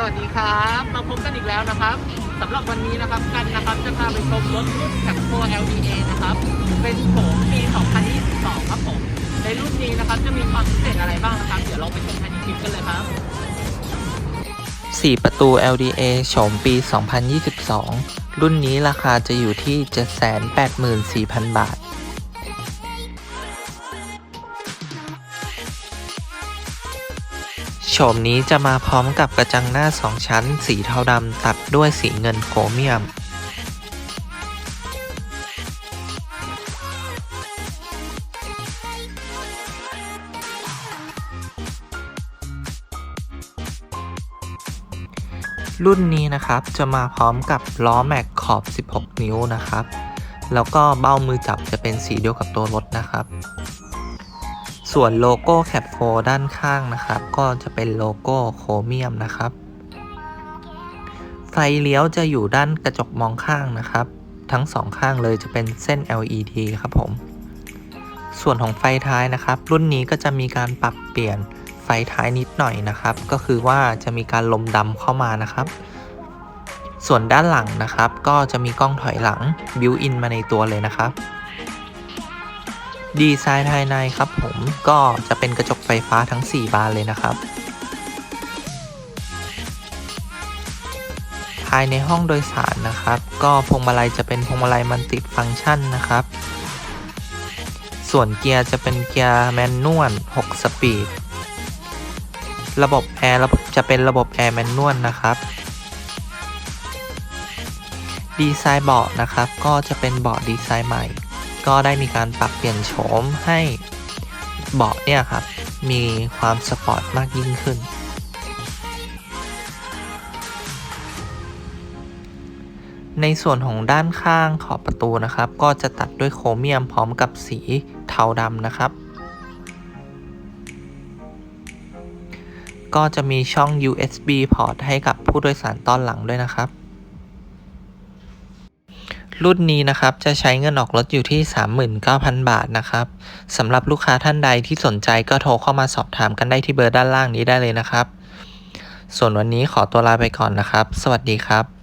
สวัสดีครับ มาพบกันอีกแล้วนะครับสำหรับวันนี้นะครับกันนะครับจะพาไปชมรถรุ่นแคปโ LDA นะครับ เป็นโฉมปี 2022 ครับผม ในรุ่นนี้นะครับจะมีความพิเศษอะไรบ้างนะครับ เดี๋ยวเราไปชมภายในคลิปกันเลยครับ 4 ประตู LDA โฉมปี 2022 รุ่นนี้ราคาจะอยู่ที่ 784,000 บาท ฉมนี้จะมาพร้อมกับกระจังหน้า 2 ชั้น สีเทาดำตัดด้วยสีเงินโครเมียม รุ่นนี้นะครับจะมาพร้อมกับล้อแม็กขอบ 16 นิ้วนะครับ แล้วก็เบ้ามือจับจะเป็นสีเดียวกับตัวรถนะครับ ส่วนโลโก้แคปโฟด้านข้างนะครับ ก็จะเป็นโลโก้โครเมียมนะครับ ไฟเลี้ยวจะอยู่ด้านกระจกมองข้างนะครับ ทั้งสองข้างเลยจะเป็นเส้น LED ครับผม ส่วนของไฟท้ายนะครับ รุ่นนี้ก็จะมีการปรับเปลี่ยนไฟท้ายนิดหน่อยนะครับ ก็คือว่าจะมีการลมดำเข้ามานะครับ ส่วนด้านหลังนะครับ ก็จะมีกล้องถอยหลังบิวอินมาในตัวเลยนะครับ ดีไซน์ภายในครับผมก็จะเป็นกระจกไฟฟ้าทั้ง 4 บานเลยนะครับ ภายในห้องโดยสารนะครับ ก็พวงมาลัยจะเป็นพวงมาลัยมันติดฟังก์ชันนะครับ ส่วนเกียร์จะเป็นเกียร์แมนนวล 6 สปีด ระบบแอร์ระบบจะเป็นระบบแอร์แมนนวลนะครับดีไซน์เบาะนะครับ ก็จะเป็นเบาะดีไซน์ใหม่ ก็ได้มีการปรับเปลี่ยนโฉมให้เบาะเนี่ยครับ มีความสปอร์ตมากยิ่งขึ้น ในส่วนของด้านข้างขอบประตูนะครับ ก็จะตัดด้วยโครเมียมพร้อมกับสีเทาดำนะครับ ก็จะมีช่อง USB port ให้กับผู้โดยสารตอนหลังด้วยนะครับ รุ่นนี้นะครับจะใช้เงินออกรถอยู่ที่ 39,000 บาทนะครับสำหรับลูกค้าท่านใดที่สนใจก็โทรเข้ามาสอบถามกันได้ที่เบอร์ด้านล่างนี้ได้เลยนะครับ ส่วนวันนี้ขอตัวลาไปก่อนนะครับ สวัสดีครับ